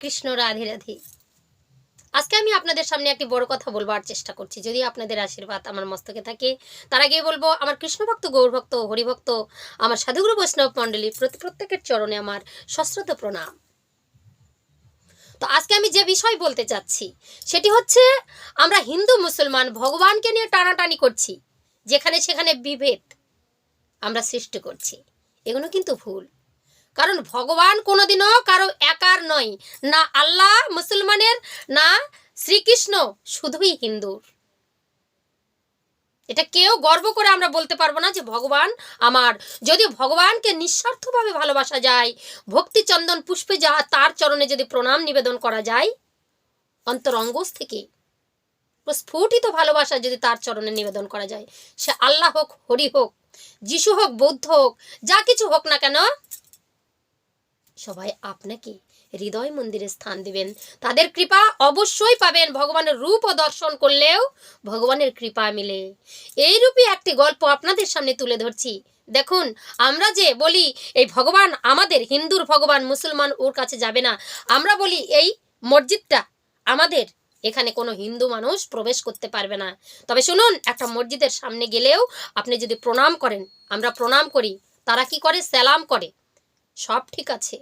কৃষ্ণ রাধে রাধে। আজকে আমি আপনাদের সামনে একটি বড় কথা বলবার চেষ্টা করছি। যদি আপনাদের আশীর্বাদ আমার মস্তকে থাকে, তার আগে বলব, আমার কৃষ্ণভক্ত, গৌরভক্ত, হরিভক্ত, আমার সাধুগুরু বৈষ্ণব মণ্ডলী প্রতি প্রত্যেকের চরণে আমার সশ্রদ্ধ প্রণাম। তো আজকে আমি যে বিষয় বলতে চাচ্ছি, সেটি হচ্ছে, আমরা হিন্দু মুসলমান ভগবানকে নিয়ে টানাটানি করছি, যেখানে সেখানে বিভেদ আমরা সৃষ্টি করছি। এগুলো কিন্তু ভুল। কারণ ভগবান কোনোদিনও কারও একার নয়, না আল্লাহ মুসলমানের, না শ্রীকৃষ্ণ, শুধুই হিন্দুর এটা কেউ গর্ব করে আমরা বলতে পারব না যে ভগবান আমার। যদি ভগবানকে নিঃস্বার্থভাবে ভালোবাসা যায় ভক্তি চন্দন পুষ্পে যা তার চরণে যদি প্রণাম নিবেদন করা যায় অন্তরঙ্গস থেকে স্ফুটিত ভালোবাসা যদি তার চরণে নিবেদন করা যায়, সে আল্লাহ হোক, হরি হোক, যিশু হোক, বৌদ্ধ হোক, যা কিছু হোক না কেন সবাই আপনাকে হৃদয় মন্দিরে স্থান দিবেন। তাদের কৃপা অবশ্যই পাবেন। ভগবানের রূপ ও দর্শন করলেও ভগবানের কৃপা মিলে। এই রূপই একটি গল্প আপনাদের সামনে তুলে ধরছি। দেখুন, আমরা যে বলি, এই ভগবান আমাদের, হিন্দুর ভগবান, মুসলমান ওর কাছে যাবে না। আমরা বলি, এই মসজিদটা আমাদের। এখানে কোনো হিন্দু মানুষ প্রবেশ করতে পারবে না। তবে শুনুন, একটা মসজিদের সামনে গেলেও আপনি যদি প্রণাম করেন, আমরা প্রণাম করি, তারা কি করে? সালাম করে। সব ঠিক আছে।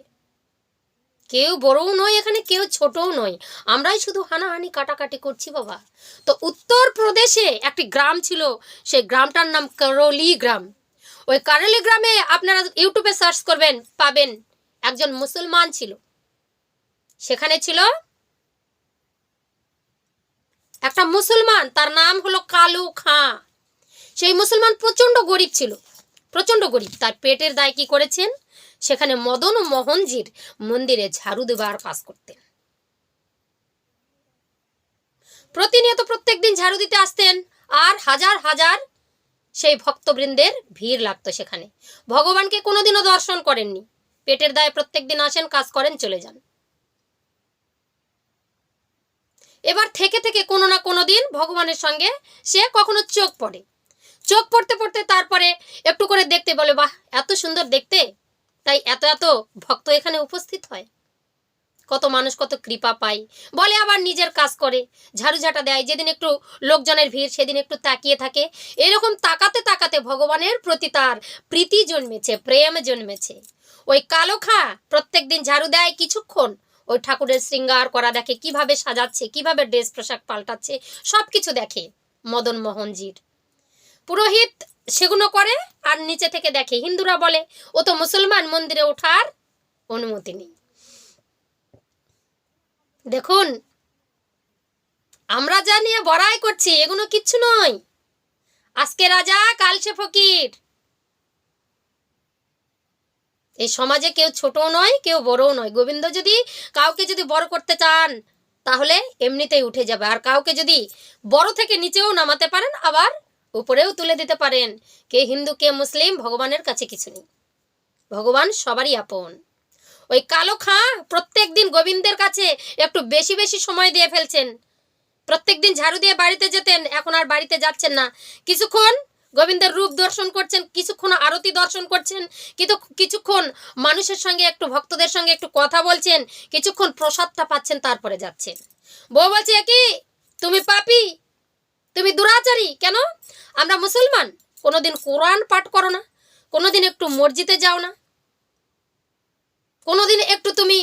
কেউ বড়ও নয়, এখানে কেউ ছোটও নয়। আমরাই শুধু হানাহানি, কাটাকাটি করছি বাবা। তো উত্তর প্রদেশে একটি গ্রাম ছিল, সেই গ্রামটার নাম কারলি গ্রাম ওই কারলি গ্রামে আপনারা ইউটিউবে সার্চ করবেন, পাবেন। একজন মুসলমান ছিল। সেখানে ছিল একটা মুসলমান, তার নাম হলো কালু খাঁ। সেই মুসলমান প্রচণ্ড গরিব ছিল, প্রচণ্ড গরিব। তার পেটের দায় কি করেছেন? সেখানে মদন ও মোহনজির মন্দিরে ঝাড়ু দেবার কাজ করতেন। প্রতিনিয়ত প্রত্যেক দিন ঝাড়ু দিতে আসতেন, আর হাজার হাজার সেই ভক্তবৃন্দের ভিড় লাগতো সেখানে। ভগবানকে কোনোদিনও দর্শন করেননি। পেটের দায়ে প্রত্যেক দিন আসেন, কাজ করেন, চলে যান। এবার থেকে থেকে কোনো না কোনো দিন ভগবানের সঙ্গে সে কখনো চোখ পড়ে। চোখ পড়তে পড়তে তারপরে একটু করে দেখতে বলে, বাহ, এত সুন্দর দেখতে। তাই এত এত ভক্ত এখানে উপস্থিত হয়। কত মানুষ কত কৃপা পায়। বলে আবার নিজের কাজ করে, ঝাড়ু ঝাঁটা দেয়। যেদিন একটু লোকজনের ভিড়, সেদিন একটু তাকিয়ে থাকে। এরকম তাকাতে তাকাতে ভগবানের প্রতি তার প্রীতি জন্মেছে, প্রেম জন্মেছে। ওই কালো খা প্রত্যেক দিন ঝাড়ু দেয় কিছুক্ষণ। ওই ঠাকুরের শৃঙ্গার করা দেখে, কীভাবে সাজাচ্ছে, কীভাবে ড্রেস পোশাক পাল্টাচ্ছে সব কিছু দেখে মদন মোহনজির পুরোহিত সেগুলো করে আর নিচে থেকে দেখে। হিন্দুরা বলে, ও তো মুসলমান, মন্দিরে ওঠার অনুমতি নেই। দেখুন, আমরা যা নিয়ে বড়াই করছি, এগুলো কিচ্ছু নয়। আজকে রাজা, কাল সে ফকির। এই সমাজে কেউ ছোটও নয়, কেউ বড়ও নয়। গোবিন্দ যদি কাউকে যদি বড় করতে চান, তাহলে এমনিতেই উঠে যাবে। আর কাউকে যদি বড় থেকে নিচেও নামাতে পারেন, আবার উপরেও তুলে দিতে পারেন। কে হিন্দু, কে মুসলিম, ভগবানের কাছে কিছু নেই। ভগবান সবারই আপন। ওই কালো খাঁ প্রত্যেক দিন গোবিন্দের কাছে একটু বেশি বেশি সময় দিয়ে ফেলছেন। প্রত্যেক দিন ঝাড়ু দিয়ে বাড়িতে যেতেন, এখন আর বাড়িতে যাচ্ছেন না। কিছুক্ষণ গোবিন্দের রূপ দর্শন করছেন, কিছুক্ষণ আরতি দর্শন করছেন, কিন্তু কিছুক্ষণ মানুষের সঙ্গে একটু, ভক্তদের সঙ্গে একটু কথা বলছেন, কিছুক্ষণ প্রসাদটা পাচ্ছেন, তারপরে যাচ্ছেন। বউ বলছে কি তুমি পাপি? তুমি দুরাচারী, কেন? আমরা মুসলমান, কোনোদিন কোরআন পাঠ করো না, কোনোদিন একটু মসজিদে যাও না, কোনোদিন একটু তুমি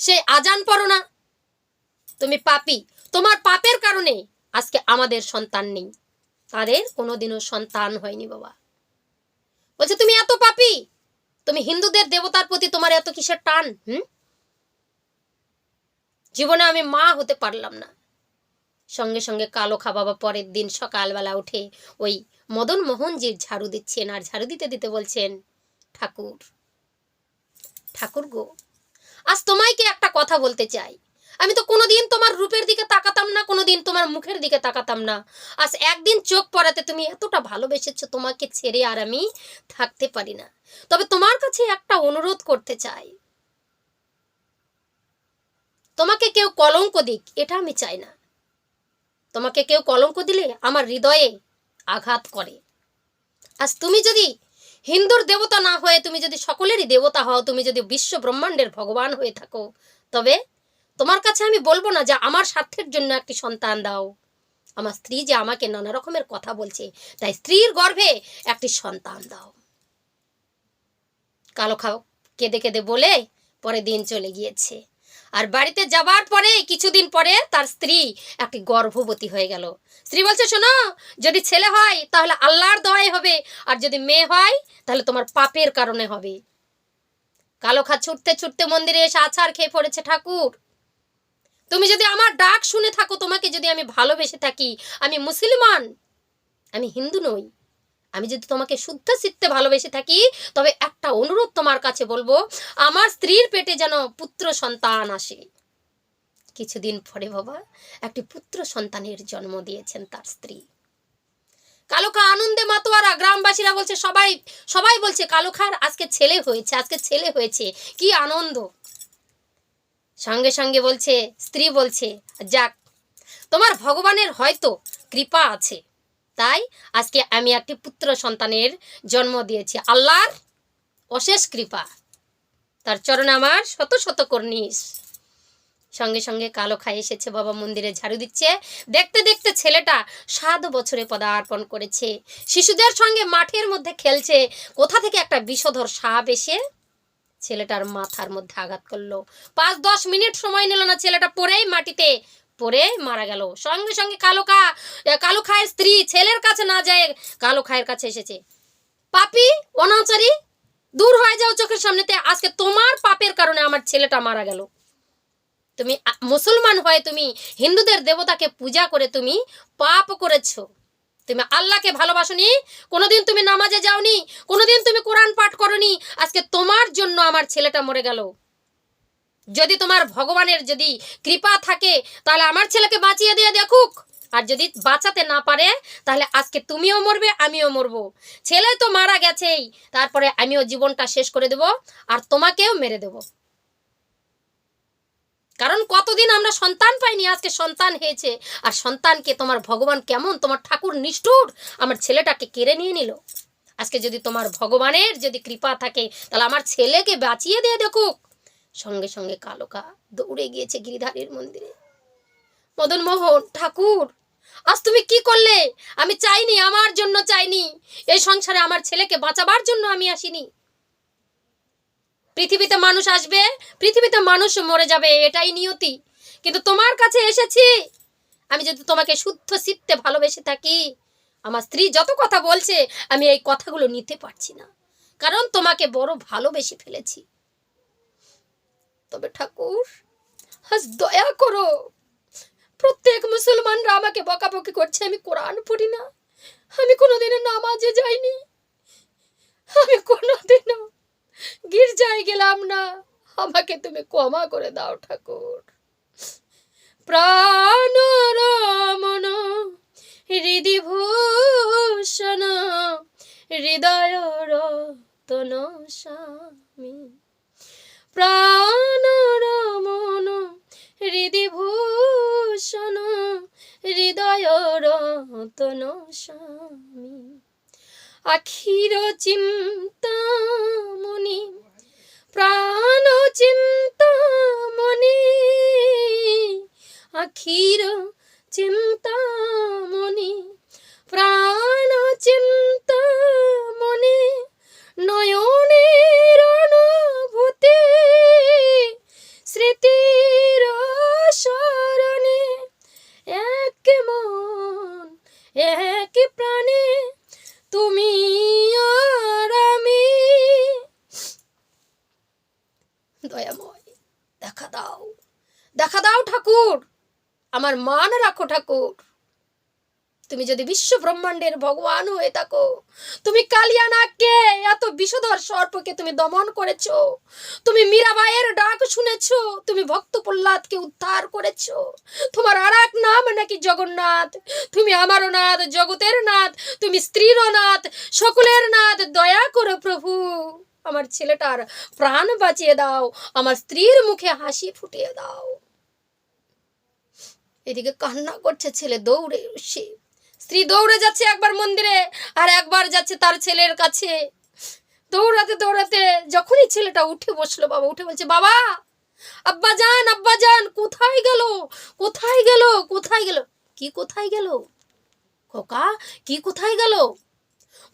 সে আজান পড়ো না। তুমি পাপি, তোমার পাপের কারণে আজকে আমাদের সন্তান নেই। তাদের কোনোদিনও সন্তান হয়নি বাবা। বলছে, তুমি এত পাপি, তুমি হিন্দুদের দেবতার প্রতি তোমার এত কিসের টান, হুম? জীবনে আমি মা হতে পারলাম না। সঙ্গে সঙ্গে কালো খা বাবা পরের দিন সকালবেলা উঠে ওই মদন মোহনজির ঝাড়ু দিচ্ছেন আর ঝাড়ু দিতে দিতে বলছেন, ঠাকুর ঠাকুর গো, আজ তোমায় কি একটা কথা বলতে চাই? আমি তো কোনোদিন তোমার রূপের দিকে তাকাতাম না, কোনোদিন তোমার মুখের দিকে তাকাতাম না। আজ একদিন চোখ পড়াতে তুমি এতটা ভালোবেসেছো তোমাকে ছেড়ে আর আমি থাকতে পারি না। তবে তোমার কাছে একটা অনুরোধ করতে চাই। তোমাকে কেউ কলঙ্ক দিক, এটা আমি চাই না। তোমাকে কেউ কলঙ্ক দিলে আমার হৃদয়ে আঘাত করে। আজ তুমি যদি হিন্দুর দেবতা না হয়ে, তুমি যদি সকলেরই দেবতা হও, তুমি যদি বিশ্ব ব্রহ্মাণ্ডের ভগবান হয়ে থাকো, তবে তোমার কাছে আমি বলব না যে আমার স্বার্থের জন্য একটি সন্তান দাও। আমার স্ত্রী যে আমাকে নানা রকমের কথা বলছে, তাই স্ত্রীর গর্ভে একটি সন্তান দাও। কালো খাও, কেঁদে কেঁদে বলে পরে দিন চলে গিয়েছে। আর বাড়িতে যাবার পরে, কিছুদিন পরে তার স্ত্রী একটি গর্ভবতী হয়ে গেল। স্ত্রী বলছে, শোনো, যদি ছেলে হয়, তাহলে আল্লাহর দয়াই হবে, আর যদি মেয়ে হয়, তাহলে তোমার পাপের কারণে হবে। কালো খা ছুটতে ছুটতে মন্দিরে এসে আছাড় খেয়ে পড়েছে ঠাকুর। তুমি যদি আমার ডাক শুনে থাকো, তোমাকে যদি আমি ভালোবেসে থাকি, আমি মুসলমান, আমি হিন্দু নই। আমি যদি তোমাকে শুদ্ধ চিত্তে ভালোবেসে থাকি, তবে একটা অনুরোধ তোমার কাছে বলব, আমার স্ত্রীর পেটে যেন পুত্র সন্তান আসে। কিছুদিন পরে বাবা, একটি পুত্র সন্তানের জন্ম দিয়েছেন তার স্ত্রী। কালুখা আনন্দে মাতোয়ারা গ্রামবাসীরা বলছে, সবাই সবাই বলছে, কালুখার আজকে ছেলে হয়েছে, আজকে ছেলে হয়েছে, কি আনন্দ। সঙ্গে সঙ্গে বলছে, স্ত্রী বলছে, যাক, তোমার ভগবানের হয়তো কৃপা আছে। তাই আজকে আমি একটি পুত্র সন্তানের জন্ম দিয়েছি। আল্লাহর অশেষ কৃপা। তার চরণে আমার শত শত কর্নিস সঙ্গে সঙ্গে কালো খাই এসেছে, বাবা মন্দিরে ঝাড়ু দিচ্ছে। দেখতে দেখতে ছেলেটা সাত বছরে পদার্পণ করেছে। শিশুদের সঙ্গে মাঠের মধ্যে খেলছে। কোথা থেকে একটা বিষধর সাপ এসে ছেলেটার মাথার মধ্যে আঘাত করল। পাঁচ দশ মিনিট সময় নিল না ছেলেটা পড়েই মাটিতে। পড়ে মারা গেল। সঙ্গে সঙ্গে কালো খা কালো খায়ের স্ত্রী ছেলের কাছে না যায় কালো খায়ের কাছে এসেছে। পাপি, অনাচারী, দূর হয়ে যাও চোখের সামনেতে। আজকে তোমার পাপের কারণে আমার ছেলেটা মারা গেল। তুমি মুসলমান হয়ে তুমি হিন্দুদের দেবতাকে পূজা করে তুমি পাপ করেছ। তুমি আল্লাহকে ভালোবাসনি, কোনোদিন তুমি নামাজে যাওনি, কোনোদিন তুমি কোরআন পাঠ করনি। আজকে তোমার জন্য আমার ছেলেটা মরে গেল। যদি তোমার ভগবানের যদি কৃপা থাকে, তাহলে আমার ছেলেকে বাঁচিয়ে দিয়ে দেখুক। আর যদি বাঁচাতে না পারে, তাহলে আজকে তুমিও মরবে, আমিও মরবো। ছেলে তো মারা গেছেই, তারপরে আমিও জীবনটা শেষ করে দেব, আর তোমাকেও মেরে দেব। কারণ কতদিন আমরা সন্তান পাইনি, আজকে সন্তান হয়েছে, আর সন্তানকে তোমার ভগবান কেমন, তোমার ঠাকুর নিষ্ঠুর, আমার ছেলেটাকে কেড়ে নিয়ে নিল। আজকে যদি তোমার ভগবানের যদি কৃপা থাকে, তাহলে আমার ছেলেকে বাঁচিয়ে দিয়ে দেখুক। সঙ্গে সঙ্গে কালোকা দৌড়ে গিয়েছে গিরিধারীর মন্দিরে। মদন মোহন, ঠাকুর, আজ তুমি কি করলে? আমি চাইনি, আমার জন্য চাইনি। এই সংসারে আমার ছেলেকে বাঁচাবার জন্য আমি আসিনি। পৃথিবীতে মানুষ আসবে, পৃথিবীতে মানুষ মরে যাবে, এটাই নিয়তি। কিন্তু তোমার কাছে এসেছি। আমি যদি তোমাকে শুদ্ধ চিত্তে ভালোবেসে থাকি, আমার স্ত্রী যত কথা বলছে, আমি এই কথাগুলো নিতে পারছি না। কারণ তোমাকে বড় ভালোবেসে ফেলেছি। তবে ঠাকুর, আজ দয়া করো। প্রত্যেক মুসলমানরা আমাকে বকাবকি করছে, আমি কোরআন পড়ি না। আমি কোনোদিনও নামাজে যাইনি। আমি কোনোদিনও গির্জায় গেলাম না। আমাকে তুমি ক্ষমা করে দাও ঠাকুর। প্রাণ রমন হৃদি ভূষণ হৃদয় রতন স্বামী। প্রাণ রমন হৃদি ভূষণ হৃদয় রতন স্বামী। আখির চিন্তামণি, প্রাণ চিন্তামণি। আখির চিন্তামণি, প্রাণ চিন্তামণি, নয়নের অনুভূতি। যদি বিশ্ব ব্রহ্মাণ্ডের ভগবান হয়ে থাকো, তুমি কালিয়ানাকে এত বিষধর সর্পকে তুমি দমন করেছ, তুমি মীরাবাইয়ের ডাক শুনেছো, তুমি ভক্ত প্রহ্লাদকে উদ্ধার করেছ, তোমার আর এক নাম নাকি জগন্নাথ, তুমি আমারও নাথ জগতের নাথ, তুমি স্ত্রীরও নাথ সকলের নাথ, দয়া করো প্রভু। আমার ছেলেটার প্রাণ বাঁচিয়ে দাও, আমার স্ত্রীর মুখে হাসি ফুটিয়ে দাও। এদিকে কান্না করছে ছেলে দৌড়ে সে স্ত্রী দৌড়ে যাচ্ছে একবার মন্দিরে আর একবার যাচ্ছে তার ছেলের কাছে। দৌড়াতে দৌড়াতে যখনই ছেলেটা উঠে বসল, বাবা উঠে বলছে, বাবা, আব্বা যান আব্বা যান, কোথায় গেল? কোথায় গেল? কোথায় গেল? কি কোথায় গেল? খোকা, কি কোথায় গেল?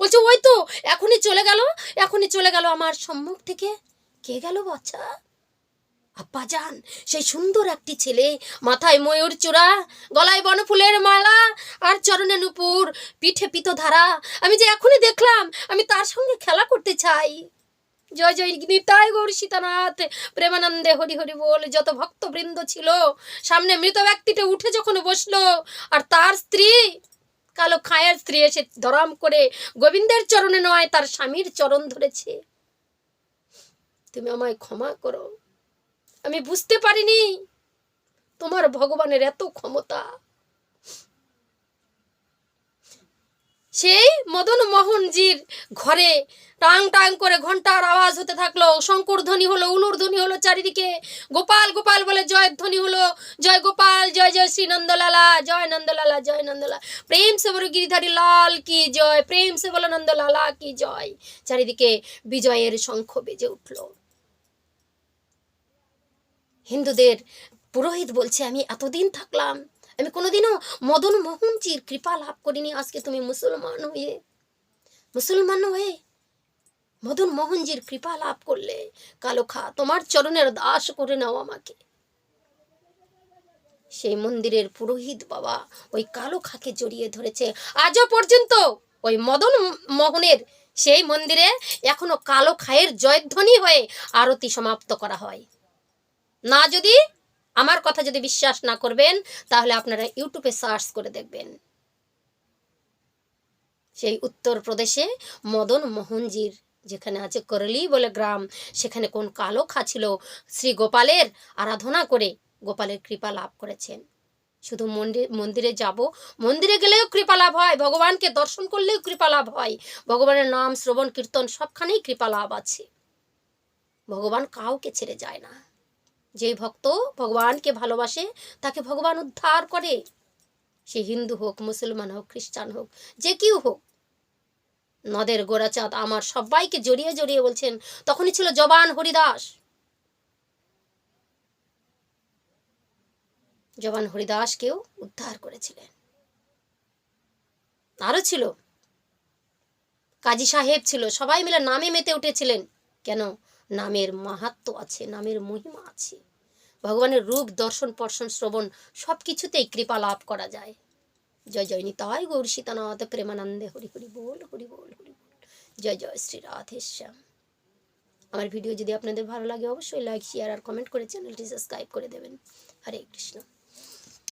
বলছে, ওই তো, এখনই চলে গেল, এখনই চলে গেল আমার সম্মুখ থেকে। কে গেল বাচ্চা? আব্বা যান সেই সুন্দর একটি ছেলে, মাথায় ময়ূর চূড়া, গলায় বনফুলের মালা আর চরণে নুপুর, পিঠে পিত ধারা আমি যে এখনই দেখলাম, আমি তার সঙ্গে খেলা করতে চাই। জয় জয় নিতাই গৌর সীতানাথ, প্রেমানন্দে হরি হরি বল। যত ভক্তবৃন্দ ছিল, সামনে মৃত ব্যক্তিটা উঠে যখন বসল, আর তার স্ত্রী, কালো খায়ের স্ত্রী এসে দরাম করে গোবিন্দের চরণে নয়, তার স্বামীর চরণ ধরেছে। তুমি আমায় ক্ষমা করো। আমি বুঝতে পারিনি। তোমার ভগবানের এত ক্ষমতা। সেই মদন মোহনজির ঘরে টাং টাং করে ঘণ্টার আওয়াজ হতে থাকল। শঙ্কর ধ্বনি হলো উলুর ধ্বনি হলো চারিদিকে। গোপাল গোপাল বলে জয়ের ধ্বনি হলো। জয় গোপাল, জয় জয় শ্রী নন্দলালা জয় নন্দলালা জয় নন্দলালা। প্রেম সে বলো গিরিধারী, লাল কি জয়? প্রেম সে বলো নন্দলালা কি জয়? চারিদিকে বিজয়ের শঙ্খ বেজে উঠল। হিন্দুদের, পুরোহিত বলছে, আমি এতদিন থাকলাম, আমি কোনোদিনও মদন মোহনজির কৃপা লাভ করিনি, আজকে তুমি মুসলমান হয়ে মুসলমান হয়ে মদন মোহনজির কৃপা লাভ করলে, কালো খা, তোমার চরণের দাস করে নাও আমাকে। সেই মন্দিরের পুরোহিত বাবা ওই কালো খাকে জড়িয়ে ধরেছে। আজও পর্যন্ত ওই মদন মোহনের সেই মন্দিরে এখনও কালো খায়ের জয়ধ্বনি হয়ে আরতি সমাপ্ত করা হয়। না যদি আমার কথা যদি বিশ্বাস না করবেন, তাহলে আপনারা ইউটিউবে সার্চ করে দেখবেন। সেই উত্তরপ্রদেশে মদন মোহনজির যেখানে আছে করলি বলে গ্রাম, সেখানে কোন কালো খা ছিল, শ্রী গোপালের আরাধনা করে গোপালের কৃপা লাভ করেছেন। শুধু মন্দির মন্দিরে যাব, মন্দিরে গেলেও কৃপা লাভ হয়, ভগবানকে দর্শন করলেও কৃপা লাভ হয়। ভগবানের নাম, শ্রবণ, কীর্তন, সবখানেই কৃপা লাভ আছে। ভগবান কাউকে ছেড়ে যায় না। যে ভক্ত ভগবানকে ভালোবাসে, তাকে ভগবান উদ্ধার করে। সে হিন্দু হোক, মুসলমান হোক, খ্রিস্টান হোক, যে কেউ হোক। নদের গোড়াচাঁদ আমার সবাইকে জড়িয়ে জড়িয়ে বলছেন, তখনই ছিল জবান হরিদাস। জবান হরিদাসকেও উদ্ধার করেছিলেন। আরও ছিল। কাজী সাহেব ছিল, সবাই মিলে নামে মেতে উঠেছিলেন। কেন? নামের মাহাত্ম আছে, নামের মহিমা আছে। ভগবানের রূপ, দর্শন, পর্শন, শ্রবণ সব কিছুতেই কৃপা লাভ করা যায়। জয় জয় নিতাই গৌর সীতানাথ, প্রেমানন্দে হরি হরি বল হরি বল হরি বল। জয় জয় শ্রী রাধেশ্যাম আমার ভিডিও যদি আপনাদের ভালো লাগে, অবশ্যই লাইক শেয়ার আর কমেন্ট করে চ্যানেলটি সাবস্ক্রাইব করে দেবেন। হরে কৃষ্ণ।